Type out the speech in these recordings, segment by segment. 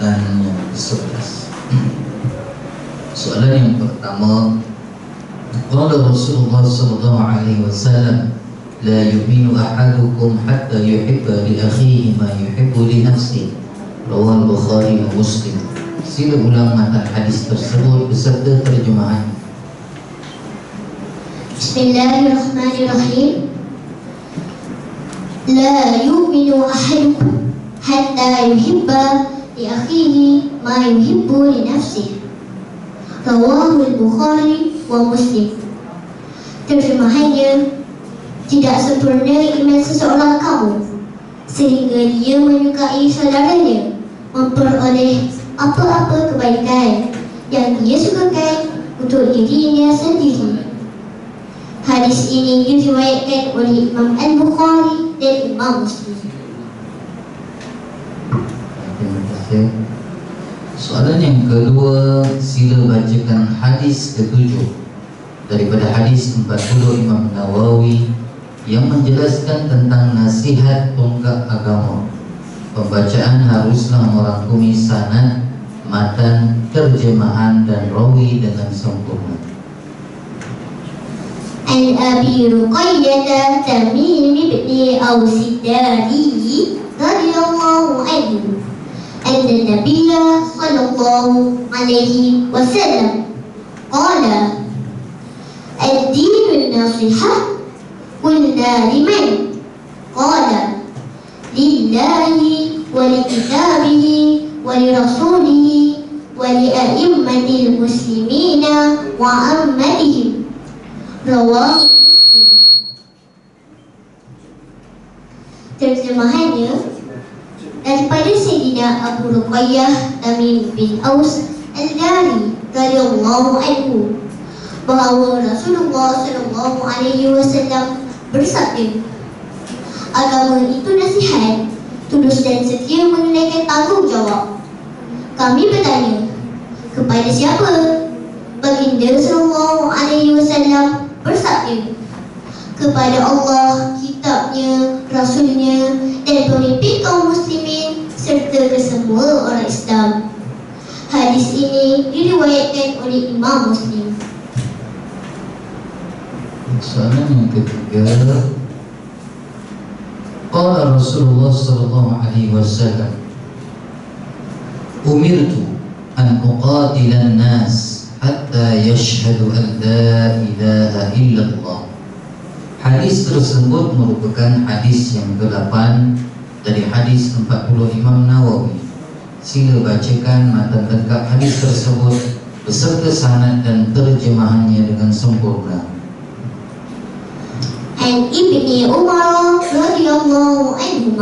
yang ke-11 Soalan yang pertama Qala Rasulullah sallallahu alaihi wasallam La yu'minu ahadukum hatta yuhibba li akhihi ma yuhibbu li nafsihi Rawal Bukhari wa Muslim Sila ulang matan hadis tersebut beserta terjemahan Bismillahirrahmanirrahim La yu'minu ahadukum hatta yuhibba yuhibbu li nafsihi. Rawahu al-Bukhari wa Muslim. Terjemahannya Tidak sempurna iman seseorang kamu Sehingga dia menyukai saudaranya Memperoleh apa-apa kebaikan Yang dia sukakan untuk dirinya sendiri. Hadis ini diriwayatkan oleh Imam Al-Bukhari dan Imam Muslim Okay. Soalan yang kedua, sila bacakan hadis ketujuh daripada hadis 40 Imam Nawawi yang menjelaskan tentang nasihat tonggak agama. Pembacaan haruslah merangkumi sanad, matan, terjemahan dan rawi dengan sempurna. Al-Abi Ruqayyah Tamim bin Aus Dari radhiyallahu anhu أن النبي صلى الله عليه وسلم قال الدين النصيحة قلنا لمن؟ قال لله ولكتابه ولرسوله ولأئمة المسلمين وعامتهم رواه مسلم. Terjemahannya daripada Sayyidina Abu Ruqayyah Tamim bin Aus Al-Dari radhiyallahu anhu bahawa Rasulullah sallallahu alaihi wasallam bersabda Agama itu nasihat tulus dan setia menunaikan tanggungjawab. Kami bertanya kepada siapa? Baginda sallallahu alaihi wasallam bersabda kepada Allah, kitabnya, rasulnya dan pemimpin kaum muslimin serta kesemua orang Islam. Hadis ini diriwayatkan oleh Imam Muslim. Soalan yang ketiga Qala Rasulullah sallallahu alaihi wasallam Umirtu an uqatila an-nas hatta yashhadu an la ilaha illallah hadis tersebut merupakan hadis yang ke-8 dari hadis 40 Imam Nawawi. Sila bacakan matan lengkap hadis tersebut beserta sanad dan terjemahannya dengan sempurna. An ibni Umar radhiyallahu anhu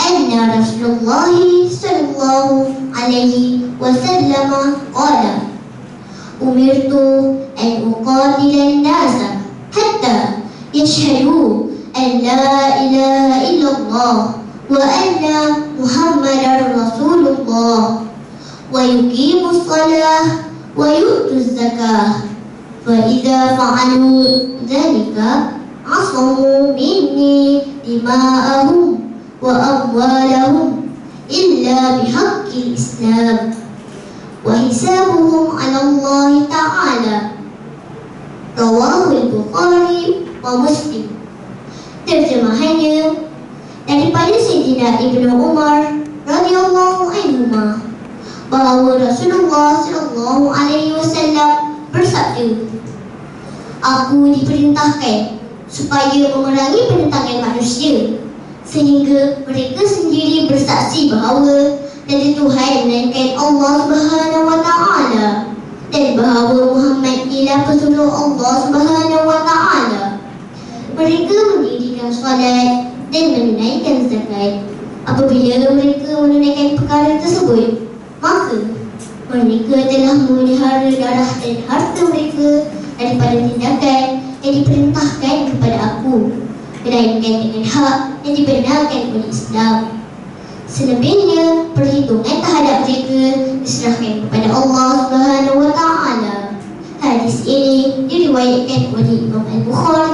anna Rasulullah sallallahu alaihi wasallam qala: "Umirtu an uqatila an-nasa يشهدوا أن لا إله إلا الله وأن محمدا رسول الله. ويقيموا الصلاة ويؤتوا الزكاة. فإذا فعلوا ذلك عصموا مني دماءهم وأموالهم إلا بحق الإسلام. وحسابهم على الله تعالى. رواه البخاري Al-Busti Terjemahannya Daripada Sayyidina Ibn Umar radhiyallahu anhu Bahawa Rasulullah Sallallahu alaihi wasallam Bersabda Aku diperintahkan Supaya memerangi penentangan manusia Sehingga mereka sendiri bersaksi bahawa Dari Tuhan melainkan Allah Subhanahu wa ta'ala Dan bahawa Muhammad ialah pesuruh Allah Subhanahu mendirikan solat dan menunaikan zakat. Apabila mereka menunaikan perkara tersebut, maka mereka telah memelihara darah dan harta mereka daripada tindakan yang diperintahkan kepada aku melainkan dengan hak yang dibenarkan oleh Islam. Selebihnya, perhitungan terhadap mereka diserahkan kepada Allah Subhanahu wa taala. Hadis ini diriwayatkan oleh Imam Al-Bukhari